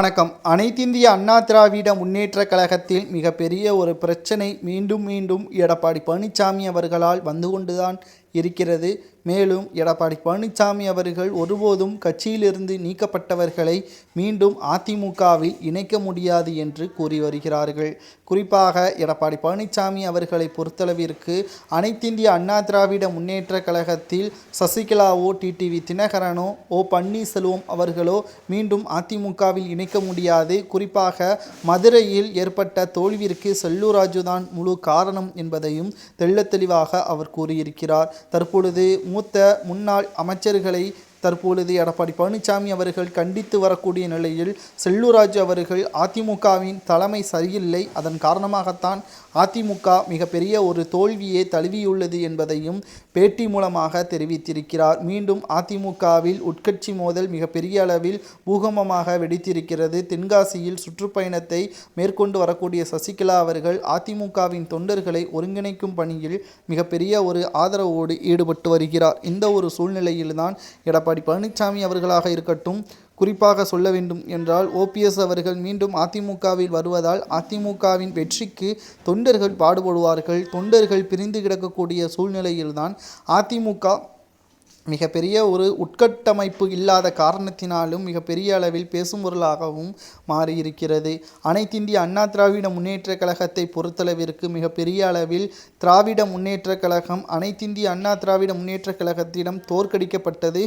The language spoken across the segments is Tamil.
வணக்கம். அனைத்திந்திய அண்ணா திராவிட முன்னேற்ற கழகத்தில் மிகப்பெரிய ஒரு பிரச்சனை மீண்டும் மீண்டும் எடப்பாடி பழனிசாமி அவர்களால் வந்து கொண்டுதான் இருக்கிறது. மேலும் எடப்பாடி பழனிசாமி அவர்கள் ஒருபோதும் கட்சியிலிருந்து நீக்கப்பட்டவர்களை மீண்டும் அதிமுகவில் இணைக்க முடியாது என்று கூறி வருகிறார்கள். குறிப்பாக எடப்பாடி பழனிசாமி அவர்களை பொறுத்தளவிற்கு அனைத்திந்திய அண்ணா திராவிட முன்னேற்ற கழகத்தில் சசிகலாவோ டிடிவி தினகரனோ ஓ பன்னீர்செல்வம் அவர்களோ மீண்டும் அதிமுகவில் இணைக்க முடியாது. குறிப்பாக மதுரையில் ஏற்பட்ட தோல்விற்கு செல்லூர் ராஜு தான் முழு காரணம் என்பதையும் தெள்ள தெளிவாக அவர் கூறியிருக்கிறார். தற்பொழுது மூத்த முன்னாள் அமைச்சர்களை தற்பொழுது எடப்பாடி பழனிசாமி அவர்கள் கண்டித்து வரக்கூடிய நிலையில் செல்லூராஜ் அவர்கள் அதிமுகவின் தலைமை சரியில்லை. அதன் காரணமாகத்தான் அதிமுக மிகப்பெரிய ஒரு தோல்வியை தழுவியுள்ளது என்பதையும் பேட்டி மூலமாக தெரிவித்திருக்கிறார். மீண்டும் அதிமுகவில் உட்கட்சி மோதல் மிகப்பெரிய அளவில் பூகம்பமாக வெடித்திருக்கிறது. தென்காசியில் சுற்றுப்பயணத்தை மேற்கொண்டு வரக்கூடிய சசிகலா அவர்கள் அதிமுகவின் தொண்டர்களை ஒருங்கிணைக்கும் பணியில் மிகப்பெரிய ஒரு ஆதரவோடு ஈடுபட்டு வருகிறார். இந்த ஒரு சூழ்நிலையில்தான் எடப்பாடி பழனிசாமி அவர்களாக இருக்கட்டும் குறிப்பாக சொல்ல வேண்டும் என்றால் ஓபிஎஸ் அவர்கள் மீண்டும் அதிமுகவில் வருவதால் அதிமுகவின் வெற்றிக்கு தொண்டர்கள் பாடுபடுவார்கள். தொண்டர்கள் பிரிந்து கிடக்கக்கூடிய சூழ்நிலையில்தான் அதிமுக மிகப்பெரிய ஒரு உட்கட்டமைப்பு இல்லாத காரணத்தினாலும் மிகப்பெரிய அளவில் பேசும் பொருளாகவும் மாறியிருக்கிறது. அனைத்திந்திய அண்ணா திராவிட முன்னேற்ற கழகத்தை பொறுத்தளவிற்கு மிகப்பெரிய அளவில் திராவிட முன்னேற்ற கழகம் அனைத்திந்திய அண்ணா திராவிட முன்னேற்ற கழகத்திடம் தோற்கடிக்கப்பட்டது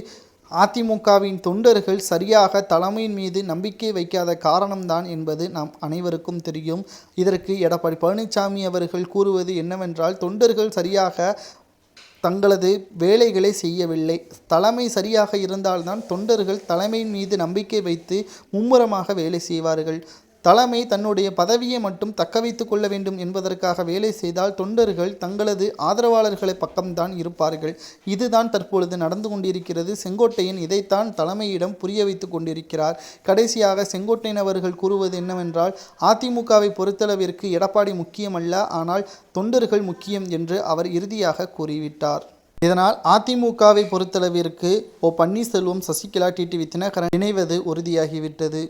அதிமுகவின் தொண்டர்கள் சரியாக தலைமையின் மீது நம்பிக்கை வைக்காத காரணம்தான் என்பது நாம் அனைவருக்கும் தெரியும். இதற்கு எடப்பாடி பழனிசாமி அவர்கள் கூறுவது என்னவென்றால் தொண்டர்கள் சரியாக தங்களது வேலைகளை செய்யவில்லை. தலைமை சரியாக இருந்தால்தான் தொண்டர்கள் தலைமையின் மீது நம்பிக்கை வைத்து மும்முரமாக வேலை செய்வார்கள். தலைமை தன்னுடைய பதவியை மட்டும் தக்க வைத்து கொள்ள வேண்டும் என்பதற்காக வேலை செய்தால் தொண்டர்கள் தங்களது ஆதரவாளர்களை பக்கம்தான் இருப்பார்கள். இதுதான் தற்பொழுது நடந்து கொண்டிருக்கிறது. செங்கோட்டையன் இதைத்தான் தலைமையிடம் புரிய வைத்து கொண்டிருக்கிறார். கடைசியாக செங்கோட்டையன் அவர்கள் கூறுவது என்னவென்றால் அதிமுகவை பொறுத்தளவிற்கு எடப்பாடி முக்கியமல்ல ஆனால் தொண்டர்கள் முக்கியம் என்று அவர் இறுதியாக கூறிவிட்டார். இதனால் அதிமுகவை பொறுத்தளவிற்கு ஓ பன்னீர்செல்வம் சசிகலா டிடிவி தினகரன் இணைவது உறுதியாகிவிட்டது.